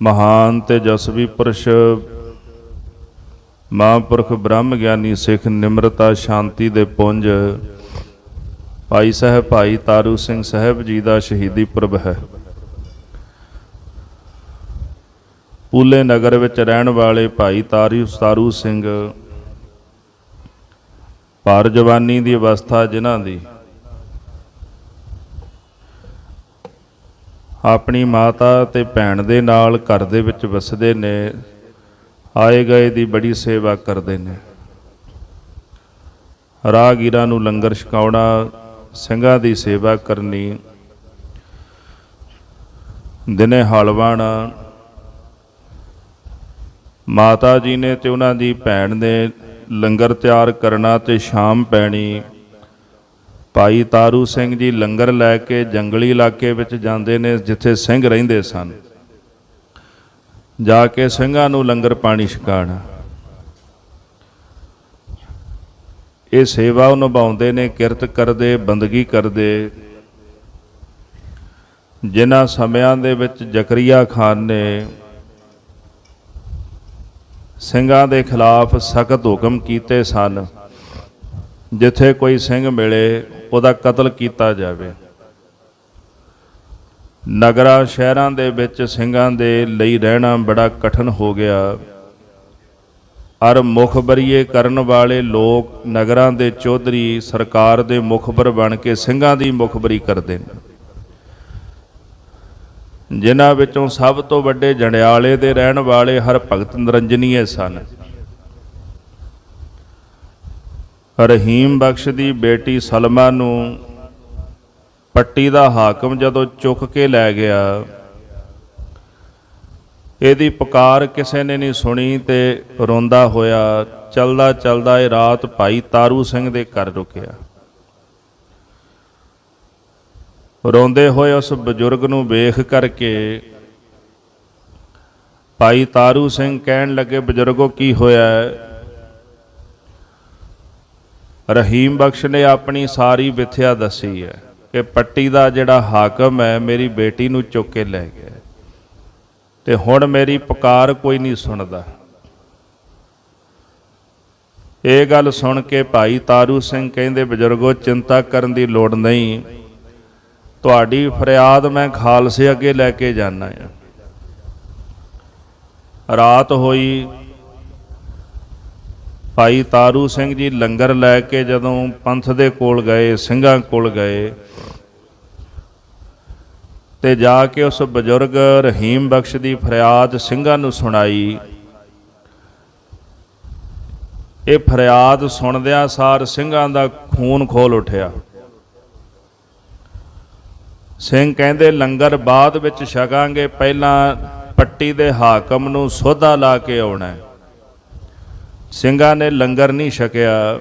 ਮਹਾਨ ਤੇ ਜਸਵੀ ਪੁਰਸ਼, ਮਹਾਂਪੁਰਖ ਬ੍ਰਹਮ ਗਿਆਨੀ ਸਿੱਖ ਨਿਮਰਤਾ ਸ਼ਾਂਤੀ ਦੇ ਪੁੰਜ, ਭਾਈ ਸਾਹਿਬ, ਭਾਈ ਤਾਰੂ ਸਿੰਘ ਸਾਹਿਬ ਜੀ ਦਾ ਸ਼ਹੀਦੀ ਪੁਰਬ ਹੈ। ਪੂਲੇ ਨਗਰ ਵਿੱਚ ਰਹਿਣ ਵਾਲੇ ਭਾਈ ਤਾਰੂ ਤਾਰੂ ਸਿੰਘ ਪਰ ਜਵਾਨੀ ਦੀ ਅਵਸਥਾ ਜਿਨ੍ਹਾਂ ਦੀ ਆਪਣੀ ਮਾਤਾ ਤੇ ਭੈਣ ਦੇ ਨਾਲ ਘਰ ਦੇ ਵਿੱਚ ਵਸਦੇ ਨੇ, ਆਏ ਗਏ ਦੀ ਬੜੀ ਸੇਵਾ ਕਰਦੇ ਨੇ। ਰਾਹਗੀਰਾਂ ਨੂੰ ਲੰਗਰ ਛਕਾਉਣਾ, ਸਿੰਘਾਂ ਦੀ ਸੇਵਾ ਕਰਨੀ, ਦਿਨੇ ਹਲਵਾਉਣਾ ਮਾਤਾ ਜੀ ਨੇ ਤੇ ਉਹਨਾਂ ਦੀ ਭੈਣ ਨੇ ਲੰਗਰ ਤਿਆਰ ਕਰਨਾ ਤੇ ਸ਼ਾਮ ਪੈਣੀ। ਭਾਈ ਤਾਰੂ ਸਿੰਘ ਜੀ ਲੰਗਰ ਲੈ ਕੇ ਜੰਗਲੀ ਇਲਾਕੇ ਵਿੱਚ ਜਾਂਦੇ ਨੇ, ਜਿੱਥੇ ਸਿੰਘ ਰਹਿੰਦੇ ਸਨ। ਜਾ ਕੇ ਸਿੰਘਾਂ ਨੂੰ ਲੰਗਰ ਪਾਣੀ ਛਕਾਣਾ। ਇਹ ਸੇਵਾ ਉਹ ਨਿਭਾਉਂਦੇ ਨੇ, ਕਿਰਤ ਕਰਦੇ, ਬੰਦਗੀ ਕਰਦੇ। ਜਿਨ੍ਹਾਂ ਸਮਿਆਂ ਦੇ ਵਿੱਚ ਜ਼ਕਰੀਆ ਖਾਨ ਨੇ ਸਿੰਘਾਂ ਦੇ ਖਿਲਾਫ ਸਖਤ ਹੁਕਮ ਕੀਤੇ ਸਨ। ਜਿੱਥੇ ਕੋਈ ਸਿੰਘ ਮਿਲੇ, ਉਹਦਾ ਕਤਲ ਕੀਤਾ ਜਾਵੇ। ਨਗਰਾਂ, ਸ਼ਹਿਰਾਂ ਦੇ ਵਿੱਚ ਸਿੰਘਾਂ ਦੇ ਲਈ ਰਹਿਣਾ ਬੜਾ ਕਠਨ ਹੋ ਗਿਆ। ਅਰ ਮੁਖਬਰੀਏ ਕਰਨ ਵਾਲੇ ਲੋਕ ਨਗਰਾਂ ਦੇ ਚੌਧਰੀ ਸਰਕਾਰ ਦੇ ਮੁਖਬਰ ਬਣ ਕੇ ਸਿੰਘਾਂ ਦੀ ਮੁਖਬਰੀ ਕਰਦੇ ਨੇ। ਜਿਨ੍ਹਾਂ ਵਿੱਚੋਂ ਸਭ ਤੋਂ ਵੱਡੇ ਜੰਡਿਆਲੇ ਦੇ ਰਹਿਣ ਵਾਲੇ ਹਰ ਭਗਤ ਨਰੰਜਨੀਏ ਸਨ। ਰਹੀਮ ਬਖਸ਼ ਦੀ ਬੇਟੀ ਸਲਮਾ ਨੂੰ ਪੱਟੀ ਦਾ ਹਾਕਮ ਜਦੋਂ ਚੁੱਕ ਕੇ ਲੈ ਗਿਆ, ਇਹਦੀ ਪੁਕਾਰ ਕਿਸੇ ਨੇ ਨਹੀਂ ਸੁਣੀ ਤੇ ਰੋਂਦਾ ਹੋਇਆ ਚਲਦਾ ਚਲਦਾ ਇਹ ਰਾਤ ਭਾਈ ਤਾਰੂ ਸਿੰਘ ਦੇ ਘਰ ਰੁਕਿਆ। ਰੋਂਦੇ ਹੋਏ ਉਸ ਬਜ਼ੁਰਗ ਨੂੰ ਵੇਖ ਕਰਕੇ ਭਾਈ ਤਾਰੂ ਸਿੰਘ ਕਹਿਣ ਲੱਗੇ, ਬਜ਼ੁਰਗੋ, ਕੀ ਹੋਇਆ? ਹੈ ਰਹੀਮ ਬਖਸ਼ ਨੇ ਆਪਣੀ ਸਾਰੀ ਵਿਥਿਆ ਦੱਸੀ ਹੈ ਕਿ ਪੱਟੀ ਦਾ ਜਿਹੜਾ ਹਾਕਮ ਹੈ, ਮੇਰੀ ਬੇਟੀ ਨੂੰ ਚੁੱਕ ਕੇ ਲੈ ਗਿਆ ਤੇ ਹੁਣ ਮੇਰੀ ਪੁਕਾਰ ਕੋਈ ਨਹੀਂ ਸੁਣਦਾ। ਇਹ ਗੱਲ ਸੁਣ ਕੇ ਭਾਈ ਤਾਰੂ ਸਿੰਘ ਕਹਿੰਦੇ, ਬਜ਼ੁਰਗੋ, ਚਿੰਤਾ ਕਰਨ ਦੀ ਲੋੜ ਨਹੀਂ। ਤੁਹਾਡੀ ਫਰਿਆਦ ਮੈਂ ਖਾਲਸੇ ਅੱਗੇ ਲੈ ਕੇ ਜਾਣਾ ਆ। ਰਾਤ ਹੋਈ ਭਾਈ ਤਾਰੂ ਸਿੰਘ ਜੀ ਲੰਗਰ ਲੈ ਕੇ ਜਦੋਂ ਪੰਥ ਦੇ ਕੋਲ ਗਏ, ਸਿੰਘਾਂ ਕੋਲ ਗਏ, ਤੇ ਜਾ ਕੇ ਉਸ ਬਜ਼ੁਰਗ ਰਹੀਮ ਬਖਸ਼ ਦੀ ਫਰਿਆਦ ਸਿੰਘਾਂ ਨੂੰ ਸੁਣਾਈ। ਇਹ ਫਰਿਆਦ ਸੁਣਦਿਆਂ ਸਾਰ ਸਿੰਘਾਂ ਦਾ ਖੂਨ ਖੋਲ ਉਠਿਆ। ਸਿੰਘ ਕਹਿੰਦੇ, ਲੰਗਰ ਬਾਅਦ ਵਿੱਚ ਛਕਾਂਗੇ, ਪਹਿਲਾਂ ਪੱਟੀ ਦੇ ਹਾਕਮ ਨੂੰ ਸੋਧਾ ਲਾ ਕੇ ਆਉਣਾ ਹੈ। ਸਿੰਘਾਂ ਨੇ ਲੰਗਰ ਨਹੀਂ ਛਕਿਆ।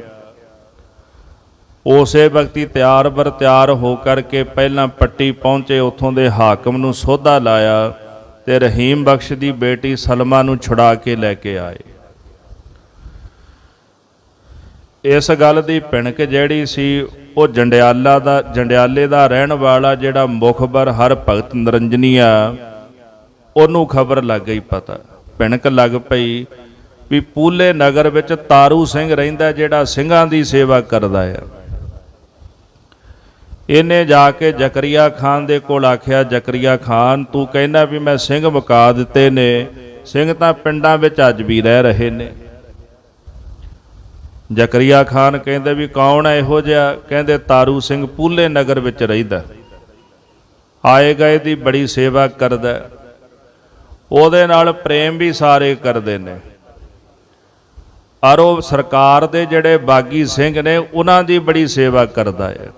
ਉਸੇ ਵਕਤੀ ਤਿਆਰ ਬਰ ਤਿਆਰ ਹੋ ਕਰਕੇ ਪਹਿਲਾਂ ਪੱਟੀ ਪਹੁੰਚੇ, ਉੱਥੋਂ ਦੇ ਹਾਕਮ ਨੂੰ ਸੋਧਾ ਲਾਇਆ ਤੇ ਰਹੀਮ ਬਖਸ਼ ਦੀ ਬੇਟੀ ਸਲਮਾ ਨੂੰ ਛੁਡਾ ਕੇ ਲੈ ਕੇ ਆਏ। ਇਸ ਗੱਲ ਦੀ ਭਿਣਕ ਜਿਹੜੀ ਸੀ, ਉਹ ਜੰਡਿਆਲਾ ਦਾ, ਜੰਡਿਆਲੇ ਦਾ ਰਹਿਣ ਵਾਲਾ ਜਿਹੜਾ ਮੁਖਬਰ ਹਰ ਭਗਤ ਨਰੰਜਨੀਆ ਉਹਨੂੰ ਖਬਰ ਲੱਗ ਗਈ ਪਤਾ। ਭਿਣਕ ਲੱਗ ਪਈ ਵੀ ਪੂਲੇ ਨਗਰ ਵਿੱਚ ਤਾਰੂ ਸਿੰਘ ਰਹਿੰਦਾ ਜਿਹੜਾ ਸਿੰਘਾਂ ਦੀ ਸੇਵਾ ਕਰਦਾ ਆ ਇਹਨੇ ਜਾ ਕੇ ਜ਼ਕਰੀਆ ਖਾਨ ਦੇ ਕੋਲ ਆਖਿਆ, ਜ਼ਕਰੀਆ ਖਾਨ, ਤੂੰ ਕਹਿੰਦਾ ਵੀ ਮੈਂ ਸਿੰਘ ਮੁਕਾ ਦਿੱਤੇ ਨੇ, ਸਿੰਘ ਤਾਂ ਪਿੰਡਾਂ ਵਿੱਚ ਅੱਜ ਵੀ ਰਹਿ ਰਹੇ ਨੇ। ਜ਼ਕਰੀਆ ਖਾਨ ਕਹਿੰਦੇ ਵੀ ਕੌਣ ਹੈ ਇਹੋ ਜਿਹਾ? ਕਹਿੰਦੇ ਤਾਰੂ ਸਿੰਘ ਪੂਲੇ ਨਗਰ ਵਿੱਚ ਰਹਿੰਦਾ। ਆਏ ਗਏ ਦੀ ਬੜੀ ਸੇਵਾ ਕਰਦਾ। ਉਹਦੇ ਨਾਲ ਪ੍ਰੇਮ ਵੀ ਸਾਰੇ ਕਰਦੇ ਨੇ। ਔਰ ਉਹ ਸਰਕਾਰ ਦੇ ਜਿਹੜੇ ਬਾਗੀ ਸਿੰਘ ਨੇ, ਉਹਨਾਂ ਦੀ ਬੜੀ ਸੇਵਾ ਕਰਦਾ ਹੈ।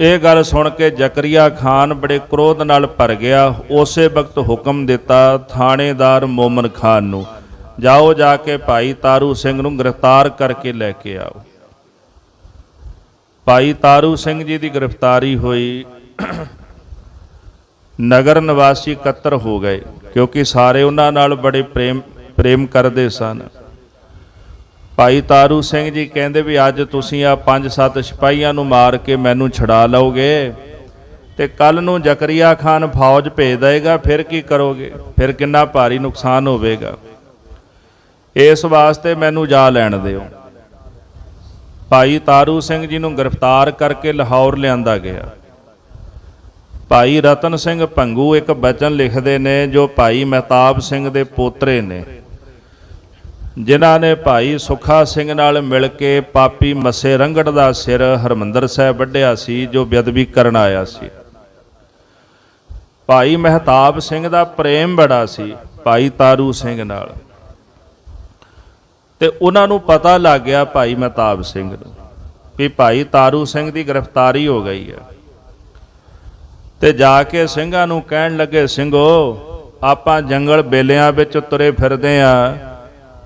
ਇਹ ਗੱਲ ਸੁਣ ਕੇ ਜ਼ਕਰੀਆ ਖਾਨ ਬੜੇ ਕ੍ਰੋਧ ਨਾਲ ਭਰ ਗਿਆ। ਉਸੇ ਵਕਤ ਹੁਕਮ ਦਿੱਤਾ ਥਾਣੇਦਾਰ ਮੋਮਨ ਖਾਨ ਨੂੰ, ਜਾਓ ਜਾ ਕੇ ਭਾਈ ਤਾਰੂ ਸਿੰਘ ਨੂੰ ਗ੍ਰਿਫਤਾਰ ਕਰਕੇ ਲੈ ਕੇ ਆਓ। ਭਾਈ ਤਾਰੂ ਸਿੰਘ ਜੀ ਦੀ ਗ੍ਰਿਫਤਾਰੀ ਹੋਈ। ਨਗਰ ਨਿਵਾਸੀ ਇਕੱਤਰ ਹੋ ਗਏ, ਕਿਉਂਕਿ ਸਾਰੇ ਉਹਨਾਂ ਨਾਲ ਬੜੇ ਪ੍ਰੇਮ ਪ੍ਰੇਮ ਕਰਦੇ ਸਨ। ਭਾਈ ਤਾਰੂ ਸਿੰਘ ਜੀ ਕਹਿੰਦੇ ਵੀ ਅੱਜ ਤੁਸੀਂ ਆ ਪੰਜ ਸੱਤ ਸਿਪਾਹੀਆਂ ਨੂੰ ਮਾਰ ਕੇ ਮੈਨੂੰ ਛਡਾ ਲਓਗੇ ਤੇ ਕੱਲ ਨੂੰ ਜ਼ਕਰੀਆ ਖਾਨ ਫੌਜ ਭੇਜ ਦੇਗਾ ਫਿਰ ਕੀ ਕਰੋਗੇ? ਫਿਰ ਕਿੰਨਾ ਭਾਰੀ ਨੁਕਸਾਨ ਹੋਵੇਗਾ? ਇਸ ਵਾਸਤੇ ਮੈਨੂੰ ਜਾ ਲੈਣ ਦਿਓ। ਭਾਈ ਤਾਰੂ ਸਿੰਘ ਜੀ ਨੂੰ ਗ੍ਰਿਫਤਾਰ ਕਰਕੇ ਲਾਹੌਰ ਲਿਆਂਦਾ ਗਿਆ। ਭਾਈ ਰਤਨ ਸਿੰਘ ਭੰਗੂ ਇੱਕ ਬਚਨ ਲਿਖਦੇ ਨੇ ਜੋ ਭਾਈ ਮਹਿਤਾਬ ਸਿੰਘ ਦੇ ਪੋਤਰੇ ਨੇ। ਜਿਨ੍ਹਾਂ ਨੇ ਭਾਈ ਸੁਖਾ ਸਿੰਘ ਨਾਲ ਮਿਲ ਕੇ ਪਾਪੀ ਮਸੇ ਰੰਗੜ ਦਾ ਸਿਰ ਹਰਮੰਦਰ ਸਾਹਿਬ ਵੱਢਿਆ ਸੀ, ਜੋ ਬੇਅਦਬੀ ਕਰਨ ਆਇਆ ਸੀ। ਭਾਈ ਮਹਿਤਾਬ ਸਿੰਘ ਦਾ ਪ੍ਰੇਮ ਬੜਾ ਸੀ, ਭਾਈ ਤਾਰੂ ਸਿੰਘ ਨਾਲ। ਤੇ ਉਹਨਾਂ ਨੂੰ ਪਤਾ ਲੱਗ ਗਿਆ ਭਾਈ ਮਹਿਤਾਬ ਸਿੰਘ ਨੂੰ ਵੀ ਭਾਈ ਤਾਰੂ ਸਿੰਘ ਦੀ ਗ੍ਰਿਫਤਾਰੀ ਹੋ ਗਈ ਹੈ। ਤੇ ਜਾ ਕੇ ਸਿੰਘਾਂ ਨੂੰ ਕਹਿਣ ਲੱਗੇ, ਸਿੰਘੋ, ਆਪਾਂ ਜੰਗਲ ਬੇਲਿਆਂ ਵਿੱਚ ਤੁਰੇ ਫਿਰਦੇ ਆ।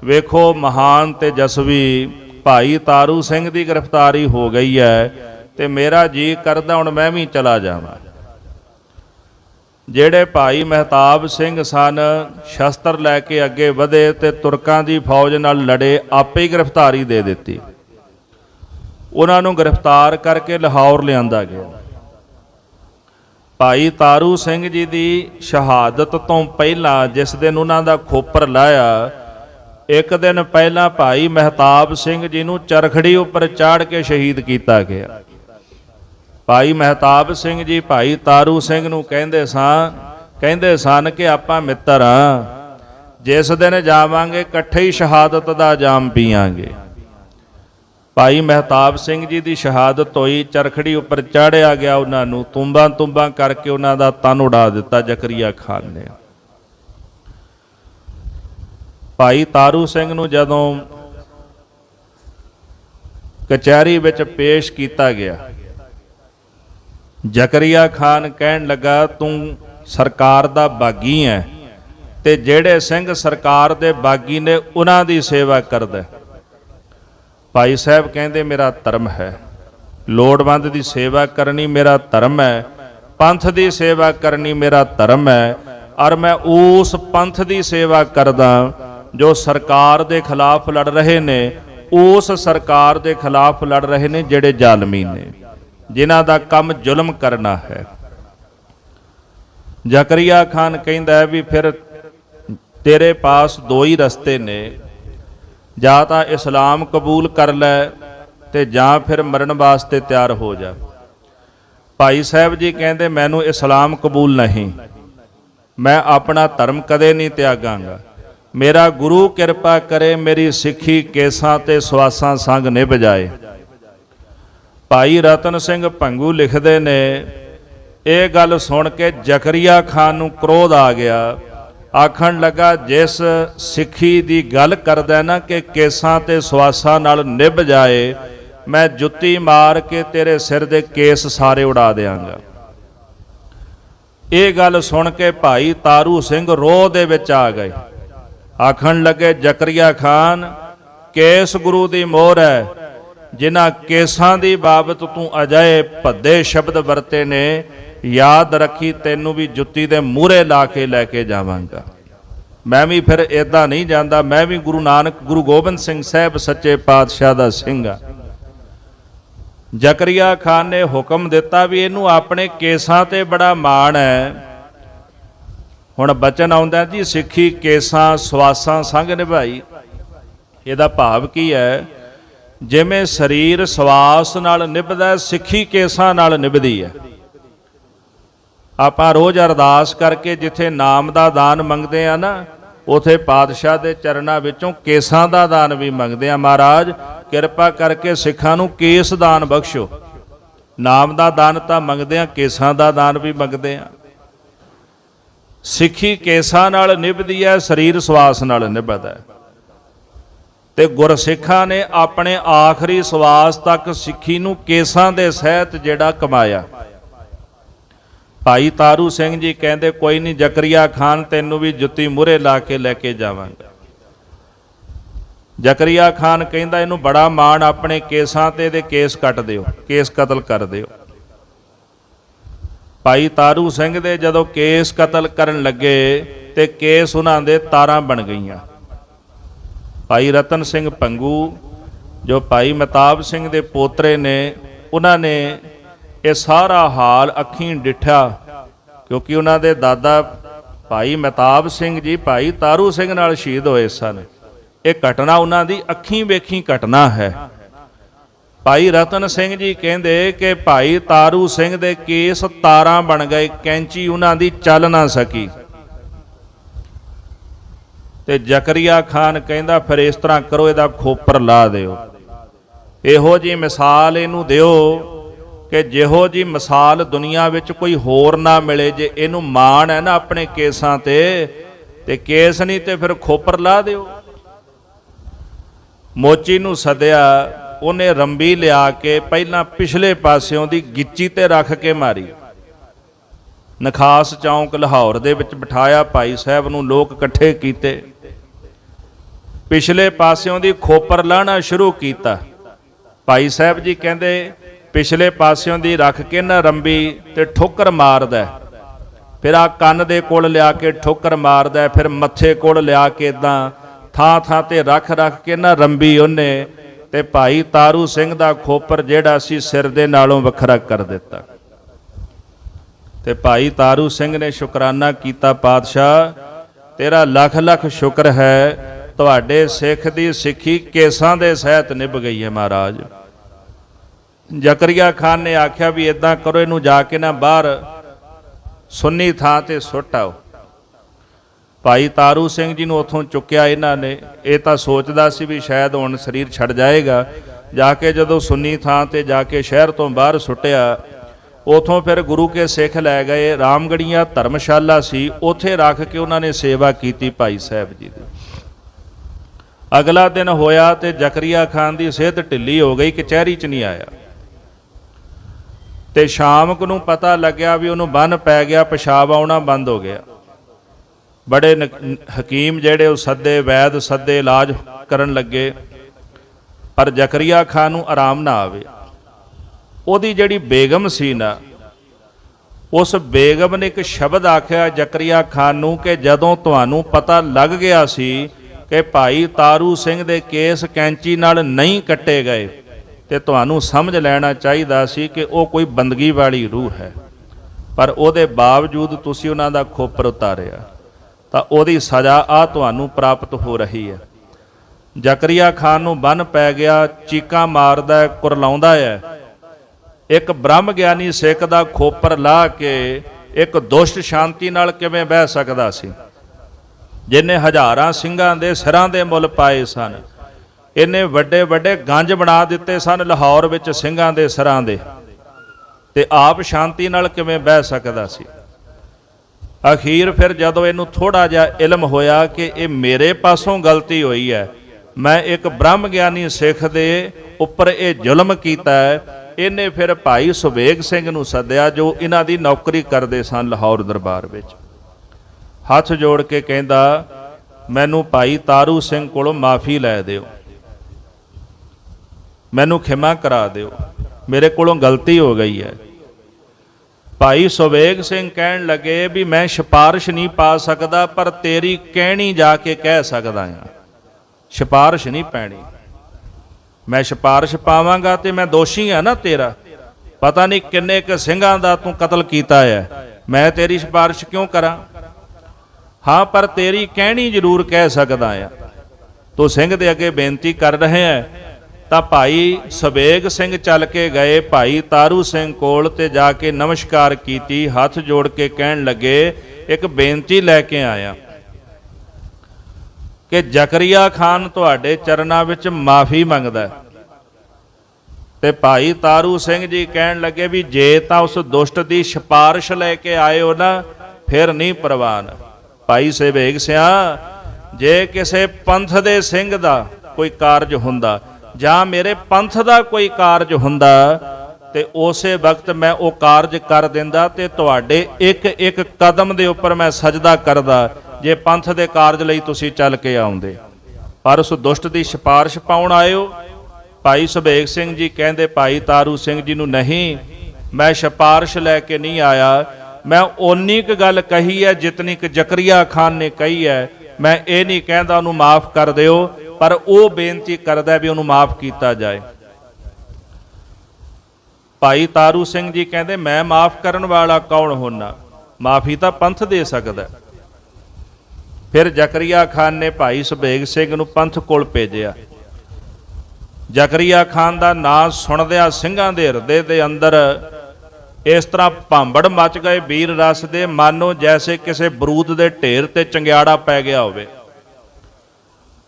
ਵੇਖੋ ਮਹਾਨ ਤੇ ਜਸਵੀ ਭਾਈ ਤਾਰੂ ਸਿੰਘ ਦੀ ਗ੍ਰਿਫਤਾਰੀ ਹੋ ਗਈ ਹੈ ਤੇ ਮੇਰਾ ਜੀ ਕਰਦਾ ਹੁਣ ਮੈਂ ਵੀ ਚਲਾ ਜਾਵਾਂ। ਜਿਹੜੇ ਭਾਈ ਮਹਿਤਾਬ ਸਿੰਘ ਸਨ, ਸ਼ਸਤਰ ਲੈ ਕੇ ਅੱਗੇ ਵਧੇ ਤੇ ਤੁਰਕਾਂ ਦੀ ਫੌਜ ਨਾਲ ਲੜੇ, ਆਪੇ ਹੀ ਗ੍ਰਿਫਤਾਰੀ ਦੇ ਦਿੱਤੀ। ਉਹਨਾਂ ਨੂੰ ਗ੍ਰਿਫਤਾਰ ਕਰਕੇ ਲਾਹੌਰ ਲਿਆਂਦਾ ਗਿਆ। ਭਾਈ ਤਾਰੂ ਸਿੰਘ ਜੀ ਦੀ ਸ਼ਹਾਦਤ ਤੋਂ ਪਹਿਲਾਂ ਜਿਸ ਦਿਨ ਉਹਨਾਂ ਦਾ ਖੋਪਰ ਲਾਇਆ ਇੱਕ ਦਿਨ ਪਹਿਲਾਂ ਭਾਈ ਮਹਿਤਾਬ ਸਿੰਘ ਜੀ ਨੂੰ ਚਰਖੜੀ ਉੱਪਰ ਚਾੜ ਕੇ ਸ਼ਹੀਦ ਕੀਤਾ ਗਿਆ। ਭਾਈ ਮਹਿਤਾਬ ਸਿੰਘ ਜੀ ਭਾਈ ਤਾਰੂ ਸਿੰਘ ਨੂੰ ਕਹਿੰਦੇ ਸਾਂ, ਕਹਿੰਦੇ ਸਨ ਕਿ ਆਪਾਂ ਮਿੱਤਰ ਆ। ਜਿਸ ਦਿਨ ਜਾਵਾਂਗੇ, ਇਕੱਠੇ ਹੀ ਸ਼ਹਾਦਤ ਦਾ ਜਾਮ ਪੀਾਂਗੇ ਭਾਈ ਮਹਿਤਾਬ ਸਿੰਘ ਜੀ ਦੀ ਸ਼ਹਾਦਤ ਹੋਈ, ਚਰਖੜੀ ਉੱਪਰ ਚਾੜਿਆ ਗਿਆ ਉਹਨਾਂ ਨੂੰ ਤੁੰਬਾਂ ਤੁੰਬਾਂ ਕਰਕੇ ਉਹਨਾਂ ਦਾ ਤਨ ਉਡਾ ਦਿੱਤਾ ਜ਼ਕਰੀਆ ਖਾਨ ਨੇ। ਭਾਈ ਤਾਰੂ ਸਿੰਘ ਨੂੰ ਜਦੋਂ ਕਚਹਿਰੀ ਵਿੱਚ ਪੇਸ਼ ਕੀਤਾ ਗਿਆ, ਜ਼ਕਰੀਆ ਖਾਨ ਕਹਿਣ ਲੱਗਾ, ਤੂੰ ਸਰਕਾਰ ਦਾ ਬਾਗੀ ਹੈ ਤੇ ਜਿਹੜੇ ਸਿੰਘ ਸਰਕਾਰ ਦੇ ਬਾਗੀ ਨੇ ਉਹਨਾਂ ਦੀ ਸੇਵਾ ਕਰਦਾ ਭਾਈ ਸਾਹਿਬ ਕਹਿੰਦੇ, ਮੇਰਾ ਧਰਮ ਹੈ। ਲੋੜਵੰਦ ਦੀ ਸੇਵਾ ਕਰਨੀ ਮੇਰਾ ਧਰਮ ਹੈ। ਪੰਥ ਦੀ ਸੇਵਾ ਕਰਨੀ ਮੇਰਾ ਧਰਮ ਹੈ। ਔਰ ਮੈਂ ਉਸ ਪੰਥ ਦੀ ਸੇਵਾ ਕਰਦਾ ਜੋ ਸਰਕਾਰ ਦੇ ਖਿਲਾਫ ਲੜ ਰਹੇ ਨੇ, ਉਸ ਸਰਕਾਰ ਦੇ ਖਿਲਾਫ ਲੜ ਰਹੇ ਨੇ ਜਿਹੜੇ ਜ਼ਾਲਮੀ ਨੇ, ਜਿਨ੍ਹਾਂ ਦਾ ਕੰਮ ਜ਼ੁਲਮ ਕਰਨਾ ਹੈ। ਜ਼ਕਰੀਆ ਖਾਨ ਕਹਿੰਦਾ ਹੈ ਵੀ ਫਿਰ ਤੇਰੇ ਪਾਸ ਦੋ ਹੀ ਰਸਤੇ ਨੇ, ਜਾਂ ਤਾਂ ਇਸਲਾਮ ਕਬੂਲ ਕਰ ਲੈ ਤੇ ਜਾਂ ਫਿਰ ਮਰਨ ਵਾਸਤੇ ਤਿਆਰ ਹੋ ਜਾ। ਭਾਈ ਸਾਹਿਬ ਜੀ ਕਹਿੰਦੇ, ਮੈਨੂੰ ਇਸਲਾਮ ਕਬੂਲ ਨਹੀਂ। ਮੈਂ ਆਪਣਾ ਧਰਮ ਕਦੇ ਨਹੀਂ ਤਿਆਗਾਂਗਾ। ਮੇਰਾ ਗੁਰੂ ਕਿਰਪਾ ਕਰੇ ਮੇਰੀ ਸਿੱਖੀ ਕੇਸਾਂ ਤੇ ਸਵਾਸਾਂ ਸੰਗ ਨਿਭ ਜਾਏ। ਭਾਈ ਰਤਨ ਸਿੰਘ ਭੰਗੂ ਲਿਖਦੇ ਨੇ, ਇਹ ਗੱਲ ਸੁਣ ਕੇ ਜ਼ਕਰੀਆ ਖਾਨ ਨੂੰ ਕ੍ਰੋਧ ਆ ਗਿਆ। ਆਖਣ ਲੱਗਾ, ਜਿਸ ਸਿੱਖੀ ਦੀ ਗੱਲ ਕਰਦਾ ਨਾ ਕਿ ਕੇਸਾਂ ਤੇ ਸਵਾਸਾਂ ਨਾਲ ਨਿਭ ਜਾਏ, ਮੈਂ ਜੁੱਤੀ ਮਾਰ ਕੇ ਤੇਰੇ ਸਿਰ ਦੇ ਕੇਸ ਸਾਰੇ ਉਡਾ ਦੇਵਾਂਗਾ ਇਹ ਗੱਲ ਸੁਣ ਕੇ ਭਾਈ ਤਾਰੂ ਸਿੰਘ ਰੋਹ ਦੇ ਵਿੱਚ ਆ ਗਏ। ਆਖਣ ਲੱਗੇ, ਜ਼ਕਰੀਆ ਖਾਨ, ਕੇਸ ਗੁਰੂ ਦੀ ਮੋਹਰ ਹੈ, ਜਿਨ੍ਹਾਂ ਕੇਸਾਂ ਦੀ ਬਾਬਤ ਤੂੰ ਅਜੇ ਭੱਦੇ ਸ਼ਬਦ ਵਰਤੇ ਨੇ, ਯਾਦ ਰੱਖੀ ਤੈਨੂੰ ਵੀ ਜੁੱਤੀ ਦੇ ਮੂਹਰੇ ਲਾ ਕੇ ਲੈ ਕੇ ਜਾਵਾਂਗਾ। ਮੈਂ ਵੀ ਫਿਰ ਇਦਾਂ ਨਹੀਂ ਜਾਂਦਾ, ਮੈਂ ਵੀ ਗੁਰੂ ਨਾਨਕ, ਗੁਰੂ ਗੋਬਿੰਦ ਸਿੰਘ ਸਾਹਿਬ ਸੱਚੇ ਪਾਤਸ਼ਾਹ ਦਾ ਸਿੰਘ ਆ ਜ਼ਕਰੀਆ ਖਾਨ ਨੇ ਹੁਕਮ ਦਿੱਤਾ ਵੀ ਇਹਨੂੰ ਆਪਣੇ ਕੇਸਾਂ ਤੇ ਬੜਾ ਮਾਣ ਹੈ ਹੁਣ ਬਚਨ ਆਉਂਦਾ ਜੀ, ਸਿੱਖੀ ਕੇਸਾਂ, ਸਵਾਸਾਂ ਸੰਗ ਨਿਭਾਈ। ਇਹਦਾ ਭਾਵ ਕੀ ਹੈ? ਜਿਵੇਂ ਸਰੀਰ ਸਵਾਸ ਨਾਲ ਨਿਭਦਾ ਸਿੱਖੀ ਕੇਸਾਂ ਨਾਲ ਨਿਭਦੀ ਹੈ। ਆਪਾਂ ਰੋਜ਼ ਅਰਦਾਸ ਕਰਕੇ ਜਿੱਥੇ ਨਾਮ ਦਾ ਦਾਨ ਮੰਗਦੇ ਆ ਨਾ, ਉਥੇ ਪਾਤਸ਼ਾਹ ਦੇ ਚਰਨਾਂ ਵਿੱਚੋਂ ਕੇਸਾਂ ਦਾ ਦਾਨ ਵੀ ਮੰਗਦੇ ਆ। ਮਹਾਰਾਜ, ਕਿਰਪਾ ਕਰਕੇ ਸਿੱਖਾਂ ਨੂੰ ਕੇਸ ਦਾਨ ਬਖਸ਼ੋ। ਨਾਮ ਦਾ ਦਾਨ ਤਾਂ ਮੰਗਦੇ ਆ, ਕੇਸਾਂ ਦਾ ਦਾਨ ਵੀ ਮੰਗਦੇ ਆ। ਸਿੱਖੀ ਕੇਸਾਂ ਨਾਲ ਨਿਭਦੀ ਹੈ ਸਰੀਰ ਸਵਾਸ ਨਾਲ ਨਿਭਦਾ ਹੈ ਤੇ ਗੁਰਸਿੱਖਾਂ ਨੇ ਆਪਣੇ ਆਖਰੀ ਸਵਾਸ ਤੱਕ ਸਿੱਖੀ ਨੂੰ ਕੇਸਾਂ ਦੇ ਸਹਿਤ ਜਿਹੜਾ ਕਮਾਇਆ। ਭਾਈ ਤਾਰੂ ਸਿੰਘ ਜੀ ਕਹਿੰਦੇ, ਕੋਈ ਨਹੀਂ ਜ਼ਕਰੀਆ ਖਾਨ, ਤੈਨੂੰ ਵੀ ਜੁੱਤੀ ਮੂਰੇ ਲਾ ਕੇ ਲੈ ਕੇ ਜਾਵਾਂਗਾ। ਜ਼ਕਰੀਆ ਖਾਨ ਕਹਿੰਦਾ, ਇਹਨੂੰ ਬੜਾ ਮਾਣ, ਆਪਣੇ ਕੇਸਾਂ ਤੇ ਦੇ ਕੇਸ ਕੱਟ ਦਿਓ, ਕੇਸ ਕਤਲ ਕਰ ਦਿਓ। ਭਾਈ ਤਾਰੂ ਸਿੰਘ ਦੇ ਜਦੋਂ ਕੇਸ ਕਤਲ ਕਰਨ ਲੱਗੇ ਤੇ ਕੇਸ ਉਹਨਾਂ ਦੇ ਤਾਰਾਂ ਬਣ ਗਈਆਂ। ਭਾਈ ਰਤਨ ਸਿੰਘ ਪੰਗੂ, ਜੋ ਭਾਈ ਮਤਾਬ ਸਿੰਘ ਦੇ ਪੋਤਰੇ ਨੇ, ਉਹਨਾਂ ਨੇ ਇਹ ਸਾਰਾ ਹਾਲ ਅੱਖੀਂ ਡਿਠਾ ਕਿਉਂਕਿ ਉਹਨਾਂ ਦੇ ਦਾਦਾ ਭਾਈ ਮਹਿਤਾਬ ਸਿੰਘ ਜੀ, ਭਾਈ ਤਾਰੂ ਸਿੰਘ ਨਾਲ ਸ਼ਹੀਦ ਹੋਏ ਸਨ। ਇਹ ਘਟਨਾ ਉਹਨਾਂ ਦੀ ਅੱਖੀਂ ਵੇਖੀ ਘਟਨਾ ਹੈ। ਭਾਈ ਰਤਨ ਸਿੰਘ ਜੀ ਕਹਿੰਦੇ ਕਿ ਭਾਈ ਤਾਰੂ ਸਿੰਘ ਦੇ ਕੇਸ ਤਾਰਾਂ ਬਣ ਗਏ, ਕੈਂਚੀ ਉਹਨਾਂ ਦੀ ਚੱਲ ਨਾ ਸਕੀ। ਤੇ ਜ਼ਕਰੀਆ ਖਾਨ ਕਹਿੰਦਾ, ਫਿਰ ਇਸ ਤਰ੍ਹਾਂ ਕਰੋ, ਇਹਦਾ ਖੋਪਰ ਲਾ ਦਿਓ। ਇਹੋ ਜੀ ਮਿਸਾਲ ਇਹਨੂੰ ਦਿਓ ਕਿ ਜਿਹੋ ਜੀ ਮਿਸਾਲ ਦੁਨੀਆ ਵਿੱਚ ਕੋਈ ਹੋਰ ਨਾ ਮਿਲੇ, ਜੇ ਇਹਨੂੰ ਮਾਣ ਹੈ ਨਾ ਆਪਣੇ ਕੇਸਾਂ ਤੇ ਤੇ ਕੇਸ ਨਹੀਂ ਤੇ ਫਿਰ ਖੋਪਰ ਲਾ ਦਿਓ। ਮੋਚੀ ਨੂੰ ਸੱਦਿਆ ਉਹਨੇ ਰੰਬੀ ਲਿਆ ਕੇ ਪਹਿਲਾਂ ਪਿਛਲੇ ਪਾਸਿਓਂ ਦੀ ਗਿੱਚੀ ਤੇ ਰੱਖ ਕੇ ਮਾਰੀ। ਨਖਾਸ ਚੌਂਕ ਲਾਹੌਰ ਦੇ ਵਿੱਚ ਬਿਠਾਇਆ ਭਾਈ ਸਾਹਿਬ ਨੂੰ ਲੋਕ ਇਕੱਠੇ ਕੀਤੇ। ਪਿਛਲੇ ਪਾਸਿਓਂ ਦੀ ਖੋਪਰ ਲਾਣਾ ਸ਼ੁਰੂ ਕੀਤਾ। ਭਾਈ ਸਾਹਿਬ ਜੀ ਕਹਿੰਦੇ, ਪਿਛਲੇ ਪਾਸਿਓਂ ਦੀ ਰੱਖ ਕੇ ਨਾ ਰੰਬੀ ਤੇ ਠੋਕਰ ਮਾਰਦਾ। ਫਿਰ ਆ ਕੰਨ ਦੇ ਕੋਲ ਲਿਆ ਕੇ ਠੋਕਰ ਮਾਰਦਾ, ਫਿਰ ਮੱਥੇ ਕੋਲ ਲਿਆ ਕੇ ਇਦਾਂ ਥਾਂ ਥਾਂ ਤੇ ਰੱਖ ਰੱਖ ਕੇ ਨਾ ਰੰਬੀ ਉਹਨੇ ਤੇ ਭਾਈ ਤਾਰੂ ਸਿੰਘ ਦਾ ਖੋਪਰ ਜਿਹੜਾ ਸੀ ਸਿਰ ਦੇ ਨਾਲੋਂ ਵੱਖਰਾ ਕਰ ਦਿੱਤਾ। ਤੇ ਭਾਈ ਤਾਰੂ ਸਿੰਘ ਨੇ ਸ਼ੁਕਰਾਨਾ ਕੀਤਾ, ਪਾਤਸ਼ਾਹ, ਤੇਰਾ ਲੱਖ ਲੱਖ ਸ਼ੁਕਰ ਹੈ, ਤੁਹਾਡੇ ਸਿੱਖ ਦੀ ਸਿੱਖੀ ਕੇਸਾਂ ਦੇ ਸਹਿਤ ਨਿਭ ਗਈ ਹੈ ਮਹਾਰਾਜ। ਜ਼ਕਰੀਆ ਖਾਨ ਨੇ ਆਖਿਆ ਵੀ ਇਦਾਂ ਕਰੋ, ਇਹਨੂੰ ਜਾ ਕੇ ਨਾ ਬਾਹਰ ਸੁੰਨੀ ਥਾਂ ਤੇ ਸੁੱਟ ਆਓ। ਭਾਈ ਤਾਰੂ ਸਿੰਘ ਜੀ ਨੂੰ ਉੱਥੋਂ ਚੁੱਕਿਆ ਇਹਨਾਂ ਨੇ। ਇਹ ਤਾਂ ਸੋਚਦਾ ਸੀ ਵੀ ਸ਼ਾਇਦ ਹੁਣ ਸਰੀਰ ਛੱਡ ਜਾਏਗਾ। ਜਾ ਕੇ ਜਦੋਂ ਸੁੰਨੀ ਥਾਂ ਤੇ ਜਾ ਕੇ ਸ਼ਹਿਰ ਤੋਂ ਬਾਹਰ ਸੁੱਟਿਆ, ਉਥੋਂ ਫਿਰ ਗੁਰੂ ਕੇ ਸਿੱਖ ਲੈ ਗਏ। ਰਾਮਗੜੀਆਂ ਧਰਮਸ਼ਾਲਾ ਸੀ। ਉੱਥੇ ਰੱਖ ਕੇ ਉਹਨਾਂ ਨੇ ਸੇਵਾ ਕੀਤੀ ਭਾਈ ਸਾਹਿਬ ਜੀ ਦੀ। ਅਗਲਾ ਦਿਨ ਹੋਇਆ ਤੇ ਜ਼ਕਰੀਆ ਖਾਨ ਦੀ ਸਿਹਤ ਢਿੱਲੀ ਹੋ ਗਈ, ਕਚਹਿਰੀ 'ਚ ਨਹੀਂ ਆਇਆ। ਤੇ ਸ਼ਾਮ ਨੂੰ ਪਤਾ ਲੱਗਿਆ ਵੀ ਉਹਨੂੰ ਬੰਨ ਪੈ ਗਿਆ, ਪਿਸ਼ਾਬ ਆਉਣਾ ਬੰਦ ਹੋ ਗਿਆ। ਬੜੇ ਨ- ਹਕੀਮ ਜਿਹੜੇ ਉਹ ਸੱਦੇ ਵੈਦ ਸੱਦੇ ਇਲਾਜ ਕਰਨ ਲੱਗੇ, ਪਰ ਜ਼ਕਰੀਆ ਖਾਨ ਨੂੰ ਆਰਾਮ ਨਾ ਆਵੇ। ਉਹਦੀ ਜਿਹੜੀ ਬੇਗਮ ਸੀ ਨਾ, ਉਸ ਬੇਗਮ ਨੇ ਇੱਕ ਸ਼ਬਦ ਆਖਿਆ ਜ਼ਕਰੀਆ ਖਾਨ ਨੂੰ ਕਿ ਜਦੋਂ ਤੁਹਾਨੂੰ ਪਤਾ ਲੱਗ ਗਿਆ ਸੀ ਕਿ ਭਾਈ ਤਾਰੂ ਸਿੰਘ ਦੇ ਕੇਸ ਕੈਂਚੀ ਨਾਲ ਨਹੀਂ ਕੱਟੇ ਗਏ, ਤੇ ਤੁਹਾਨੂੰ ਸਮਝ ਲੈਣਾ ਚਾਹੀਦਾ ਸੀ ਕਿ ਉਹ ਕੋਈ ਬੰਦਗੀ ਵਾਲੀ ਰੂਹ ਹੈ। ਪਰ ਉਹਦੇ ਬਾਵਜੂਦ ਤੁਸੀਂ ਉਹਨਾਂ ਦਾ ਖੋਪਰ ਉਤਾਰਿਆ। ਤਾਂ ਉਹਦੀ ਸਜ਼ਾ ਆ ਤੁਹਾਨੂੰ ਪ੍ਰਾਪਤ ਹੋ ਰਹੀ ਹੈ। ਜ਼ਕਰੀਆ ਖਾਨ ਨੂੰ ਬੰਨ ਪੈ ਗਿਆ, ਚੀਕਾਂ ਮਾਰਦਾ ਕੁਰਲਾਉਂਦਾ ਹੈ। ਇੱਕ ਬ੍ਰਹਮ ਗਿਆਨੀ ਸਿੱਖ ਦਾ ਖੋਪਰ ਲਾ ਕੇ ਇੱਕ ਦੁਸ਼ਟ ਸ਼ਾਂਤੀ ਨਾਲ ਕਿਵੇਂ ਬਹਿ ਸਕਦਾ ਸੀ? ਜਿਨੇ ਹਜ਼ਾਰਾਂ ਸਿੰਘਾਂ ਦੇ ਸਿਰਾਂ ਦੇ ਮੁੱਲ ਪਾਏ ਸਨ ਇਹਨੇ ਵੱਡੇ ਵੱਡੇ ਗੰਜ ਬਣਾ ਦਿੱਤੇ ਸਨ ਲਾਹੌਰ ਵਿੱਚ ਸਿੰਘਾਂ ਦੇ ਸਿਰਾਂ ਦੇ। ਤੇ ਆਪ ਸ਼ਾਂਤੀ ਨਾਲ ਕਿਵੇਂ ਬਹਿ ਸਕਦਾ ਸੀ? ਅਖੀਰ ਫਿਰ ਜਦੋਂ ਇਹਨੂੰ ਥੋੜਾ ਜਿਹਾ ਇਲਮ ਹੋਇਆ ਕਿ ਇਹ ਮੇਰੇ ਪਾਸੋਂ ਗਲਤੀ ਹੋਈ ਹੈ, ਮੈਂ ਇੱਕ ਬ੍ਰਹਮ ਗਿਆਨੀ ਸਿੱਖ ਦੇ ਉੱਪਰ ਇਹ ਜ਼ੁਲਮ ਕੀਤਾ ਹੈ, ਇਹਨੇ ਫਿਰ ਭਾਈ ਸੁਵੇਗ ਸਿੰਘ ਨੂੰ ਸੱਦਿਆ ਜੋ ਇਹਨਾਂ ਦੀ ਨੌਕਰੀ ਕਰਦੇ ਸਨ ਲਾਹੌਰ ਦਰਬਾਰ ਵਿੱਚ। ਹੱਥ ਜੋੜ ਕੇ ਕਹਿੰਦਾ, ਮੈਨੂੰ ਭਾਈ ਤਾਰੂ ਸਿੰਘ ਕੋਲੋਂ ਮਾਫੀ ਲੈ ਦਿਓ। ਮੈਨੂੰ ਖਿਮਾ ਕਰਾ ਦਿਓ। ਮੇਰੇ ਕੋਲੋਂ ਗਲਤੀ ਹੋ ਗਈ ਹੈ। ਭਾਈ ਸੁਬੇਗ ਸਿੰਘ ਕਹਿਣ ਲੱਗੇ ਵੀ ਮੈਂ ਸਿਫਾਰਿਸ਼ ਨਹੀਂ ਪਾ ਸਕਦਾ, ਪਰ ਤੇਰੀ ਕਹਿਣੀ ਜਾ ਕੇ ਕਹਿ ਸਕਦਾ ਹਾਂ। ਸਿਫਾਰਿਸ਼ ਨਹੀਂ ਪੈਣੀ। ਮੈਂ ਸਿਫਾਰਿਸ਼ ਪਾਵਾਂਗਾ ਤੇ ਮੈਂ ਦੋਸ਼ੀ ਹਾਂ ਨਾ ਤੇਰਾ। ਪਤਾ ਨਹੀਂ ਕਿੰਨੇ ਕ ਸਿੰਘਾਂ ਦਾ ਤੂੰ ਕਤਲ ਕੀਤਾ ਹੈ। ਮੈਂ ਤੇਰੀ ਸਿਫਾਰਿਸ਼ ਕਿਉਂ ਕਰਾਂ? ਹਾਂ, ਪਰ ਤੇਰੀ ਕਹਿਣੀ ਜ਼ਰੂਰ ਕਹਿ ਸਕਦਾ ਆ ਤੂੰ ਸਿੰਘ ਦੇ ਅੱਗੇ ਬੇਨਤੀ ਕਰ ਰਹੇ ਹੈ। ਤਾਂ ਭਾਈ ਸਵੇਗ ਸਿੰਘ ਚੱਲ ਕੇ ਗਏ, ਭਾਈ ਤਾਰੂ ਸਿੰਘ ਕੋਲ ਤੇ ਜਾ ਕੇ ਨਮਸਕਾਰ ਕੀਤੀ, ਹੱਥ ਜੋੜ ਕੇ ਕਹਿਣ ਲੱਗੇ, ਇੱਕ ਬੇਨਤੀ ਲੈ ਕੇ ਆਇਆ ਕਿ ਜ਼ਕਰੀਆ ਖਾਨ ਤੁਹਾਡੇ ਚਰਨਾਂ ਵਿੱਚ ਮਾਫੀ ਮੰਗਦਾ ਹੈ। ਤੇ ਭਾਈ ਤਾਰੂ ਸਿੰਘ ਜੀ ਕਹਿਣ ਲੱਗੇ ਵੀ ਜੇ ਤਾਂ ਉਸ ਦੁਸ਼ਟ ਦੀ ਸਿਫਾਰਿਸ਼ ਲੈ ਕੇ ਆਏ ਹੋ ਨਾ, ਫਿਰ ਨਹੀਂ ਪ੍ਰਵਾਨ। ਭਾਈ ਸੇਵੇਗ ਸਿਆ, ਜੇ ਕਿਸੇ ਪੰਥ ਦੇ ਸਿੰਘ ਦਾ ਕੋਈ ਕਾਰਜ ਹੁੰਦਾ ਜਾਂ ਮੇਰੇ ਪੰਥ ਦਾ ਕੋਈ ਕਾਰਜ ਹੁੰਦਾ ਤੇ ਉਸੇ ਵਕਤ ਮੈਂ ਉਹ ਕਾਰਜ ਕਰ ਦਿੰਦਾ ਤੇ ਤੁਹਾਡੇ ਇੱਕ ਇੱਕ ਕਦਮ ਦੇ ਉੱਪਰ ਮੈਂ ਸਜਦਾ ਕਰਦਾ ਜੇ ਪੰਥ ਦੇ ਕਾਰਜ ਲਈ ਤੁਸੀਂ ਚੱਲ ਕੇ ਆਉਂਦੇ। ਪਰ ਉਸ ਦੁਸ਼ਟ ਦੀ ਸਿਫਾਰਿਸ਼ ਪਾਉਣ ਆਇਓ। ਭਾਈ ਸੁਬੇਗ ਸਿੰਘ ਜੀ ਕਹਿੰਦੇ, ਭਾਈ ਤਾਰੂ ਸਿੰਘ ਜੀ ਨੂੰ ਨਹੀਂ, ਮੈਂ ਸਿਫਾਰਿਸ਼ ਲੈ ਕੇ ਨਹੀਂ ਆਇਆ। ਮੈਂ ਓਨੀ ਕੁ ਗੱਲ ਕਹੀ ਹੈ ਜਿਤਨੀ ਕੁ ਜ਼ਕਰੀਆ ਖਾਨ ਨੇ ਕਹੀ ਹੈ। ਮੈਂ ਇਹ ਨਹੀਂ ਕਹਿੰਦਾ ਉਹਨੂੰ ਮਾਫ ਕਰ ਦਿਓ। ਪਰ ਉਹ ਬੇਨਤੀ ਕਰਦਾ ਵੀ ਉਹਨੂੰ ਮਾਫ ਕੀਤਾ ਜਾਏ। ਭਾਈ ਤਾਰੂ ਸਿੰਘ ਜੀ ਕਹਿੰਦੇ, ਮੈਂ ਮਾਫ ਕਰਨ ਵਾਲਾ ਕੌਣ ਹੁੰਨਾ? ਮਾਫੀ ਤਾਂ ਪੰਥ ਦੇ ਸਕਦਾ ਫਿਰ ਜ਼ਕਰੀਆ ਖਾਨ ਨੇ ਭਾਈ ਸੁਬੇਗ ਸਿੰਘ ਨੂੰ ਪੰਥ ਕੋਲ ਭੇਜਿਆ। ਜ਼ਕਰੀਆ ਖਾਨ ਦਾ ਨਾਂ ਸੁਣਦਿਆਂ ਸਿੰਘਾਂ ਦੇ ਹਿਰਦੇ ਦੇ ਅੰਦਰ ਇਸ ਤਰ੍ਹਾਂ ਭਾਂਬੜ ਮਚ ਗਏ। ਵੀਰ ਰਸ ਦੇ ਮਾਨੋ ਜੈਸੇ ਕਿਸੇ ਬਰੂਦ ਦੇ ਢੇਰ ਤੇ ਚੰਗਿਆੜਾ ਪੈ ਗਿਆ ਹੋਵੇ।